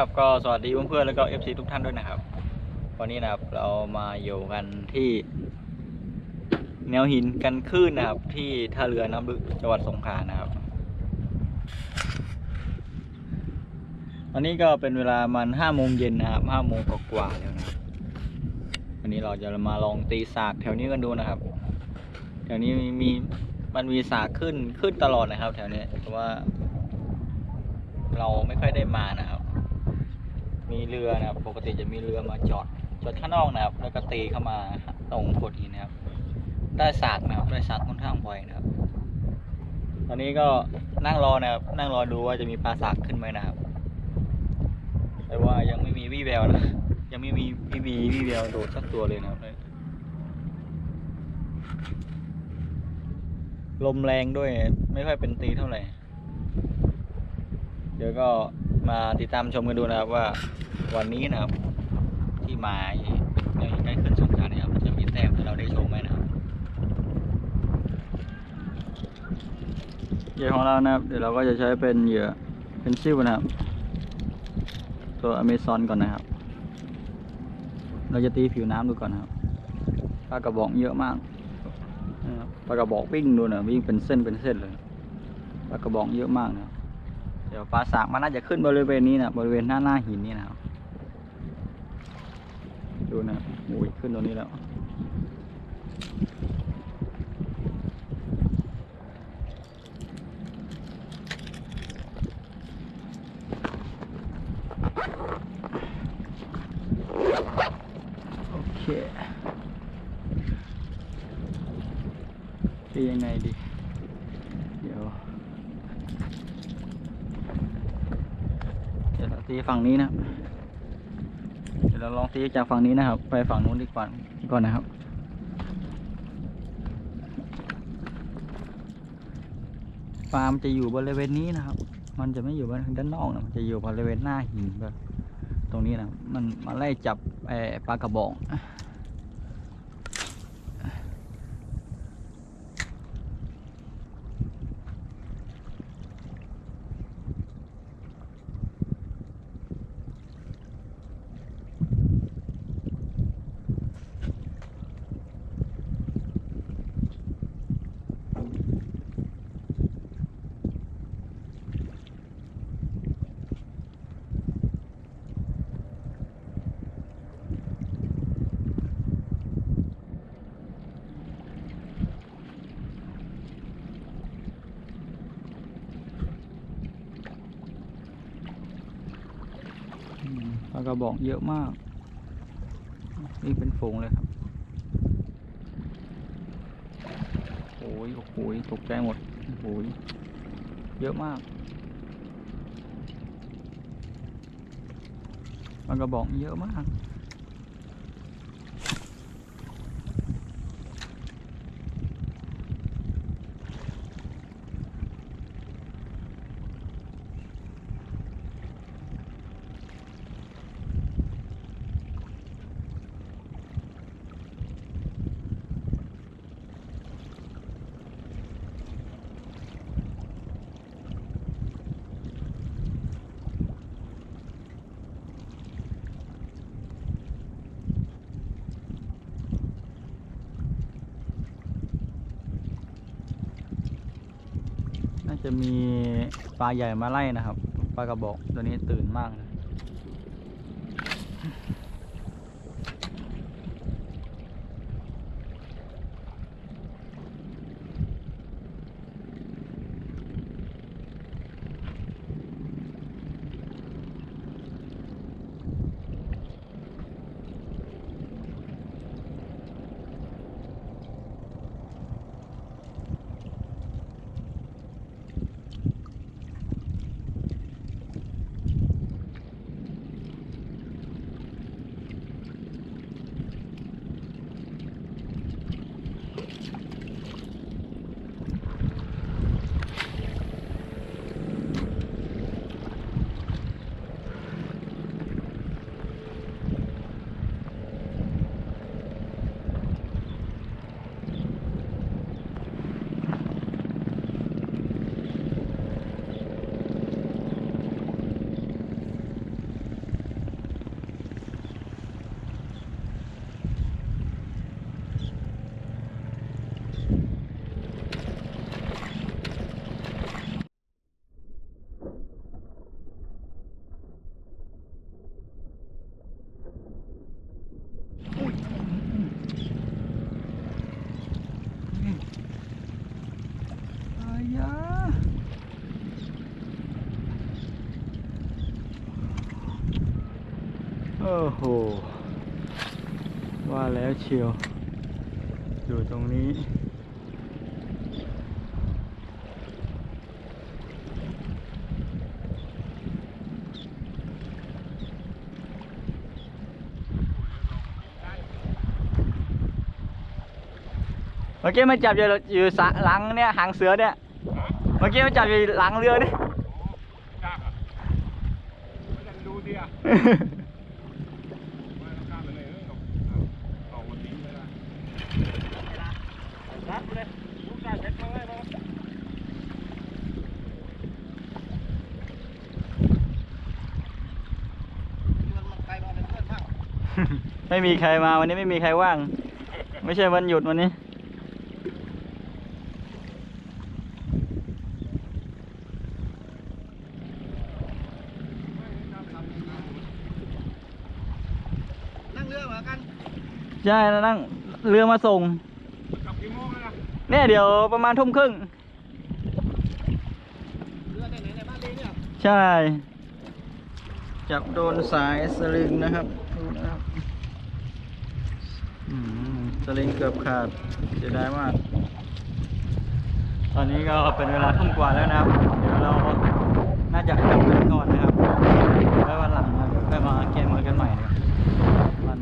ครับก็สวัสดีเพื่อนๆแล้วก็ FC ทุกท่านด้วยนะครับ วันนี้นะครับเรามาอยู่กันที่ แนวหินกันคลื่นนะครับ ที่ท่าเรือน้ำลึกจังหวัดสงขลานะครับ วันนี้ก็เป็นเวลามันห้าโมงเย็นนะครับห้าโมงกว่าๆแล้วนะครับวันนี้เราจะมาลองตีสากแถวนี้กันดูนะครับ แถวนี้มีมันมีสากขึ้นขึ้นตลอดนะครับ แถวนี้แต่ว่า เราไม่ค่อยได้มานะครับ มีเรือนะครับ ปกติจะมีเรือมาจอดจอดข้างนอกนะครับ แล้วก็ตีเข้ามาตรงโขดหินนะครับ ได้สากนะครับ ได้สากค่อนข้างบ่อยนะครับ ตอนนี้ก็นั่งรอนะครับ นั่งรอดูว่าจะมีปลาสากขึ้นไหมนะครับ แต่ว่ายังไม่มีวี่แววนะ ยังไม่มีวี่วีวี่แววโดดสักตัวเลยนะครับ ลมแรงด้วย ไม่ค่อยเป็นตีเท่าไหร่ เดี๋ยวก็ มาติดตามชมกันดูนะครับว่าวันนี้นะครับ ที่มาในใกล้ขึ้นสงกรานต์นะครับจะมีแต้มให้เราได้ชมไหมนะครับเหยื่อของเรานะครับ เดี๋ยวเราก็จะใช้เป็นเหยื่อเป็นซิวนะครับ ตัวอเมซอนก่อนนะครับ เราจะตีผิวน้ำดูก่อนนะครับปลากระบอกเยอะมากปลากระบอกวิ่งดูนะวิ่งเป็นเส้นเป็นเส้นเลยปลากระบอกเยอะมากนะ เดี๋ยวปลาสากมันน่าจะขึ้นบริเวณนี้นะบริเวณหน้าหน้าหินนี่นะครับดูนะโอ้ยขึ้นตรงนี้แล้วโอเคจะยังไงดี เดี๋ยว เดี๋ยวเราตีฝั่งนี้นะครับเดี๋ยวเราลองตีจากฝั่งนี้นะครับ ไปฝั่งนู้นดีกว่าก่อนนะครับฟาร์มจะอยู่บริเวณนี้นะครับ มันจะไม่อยู่บริเวณด้านนอกนะ มันจะอยู่บริเวณหน้าหินแบบตรงนี้นะ มันมาไล่จับปลากระบอก อืม ปลากระบอกเยอะมาก นี่เป็นฝูงเลยครับโอ้ยโอ้โหตกใจหมดโอ้ยเยอะมากปลากระบอกเยอะมาก จะมีปลาใหญ่มาไล่นะครับ ปลากระบอกตัวนี้ตื่นมากเล อ้โห ว่าแล้วเชียว อยู่ตรงนี้ เมื่อกี้มันจับอยู่อยู่สะหลังเนี่ยหางเสือเนี่ย เมื่อกี้มันจับอยู่หลังเรือนี่ยากอะไม่ได้ดูดิอะไม่ต้องข้ามไปเลยเออเอาเอาวันนี้ไม่ได้รัดเลยลูกได้เช็ดมาเลยมา ไม่มีใครมาวันนี้ไม่มีใครว่าง ไม่ใช่วันหยุดวันนี้ นั่งเรือเหมือนกันใช่แล้วนั่งเรือมาส่งกลับกี่โมงแล้วนะเนี่ยเดี๋ยวประมาณทุ่มครึ่ง เรือไหนไหนในบ้านเลเนี่ย ใช่ จับโดนสายสลิงนะครับดูนะครับอืมส ลิงเกือบขาดเสียดายมาก ตอนนี้ก็เป็นเวลาทุ่มกว่าแล้วนะครับ เดี๋ยวเราน่าจะกลับกันก่อนนะครับแล้ววันหลังเราค่อยมาเกมกันใหม่นะมัน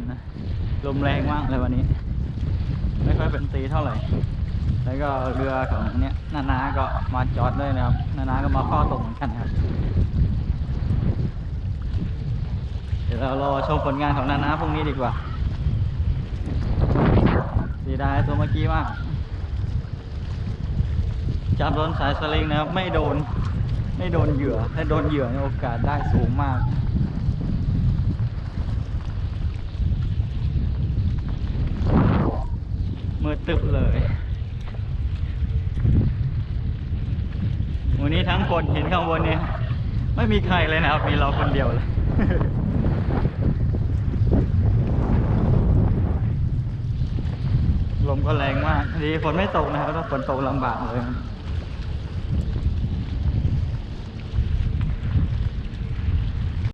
ลมแรงมากเลยวันนี้ ไม่ค่อยเป็นตีเท่าไหร่ แล้วก็เรือของเนี้ยนานาก็มาจอดด้วยนะครับ นานาก็มาเฝ้าตกเหมือนกันครับเดี๋ยวเรารอชมผลงานของนานาพรุ่งนี้ดีกว่า สีดายตัวเมื่อกี้มาก จับโดนสายสลิงนะครับไม่โดน ไม่โดนเหยื่อ ถ้าโดนเหยื่อเนี่ยโอกาสได้สูงมากมืดตึบเลย วันนี้ทั้งคนเห็นข้างบนเนี่ยไม่มีใครเลยนะครับ มีเราคนเดียวเลย ลมก็แรงมากดีฝนไม่ตกนะครับถ้าฝนตกลำบากเลย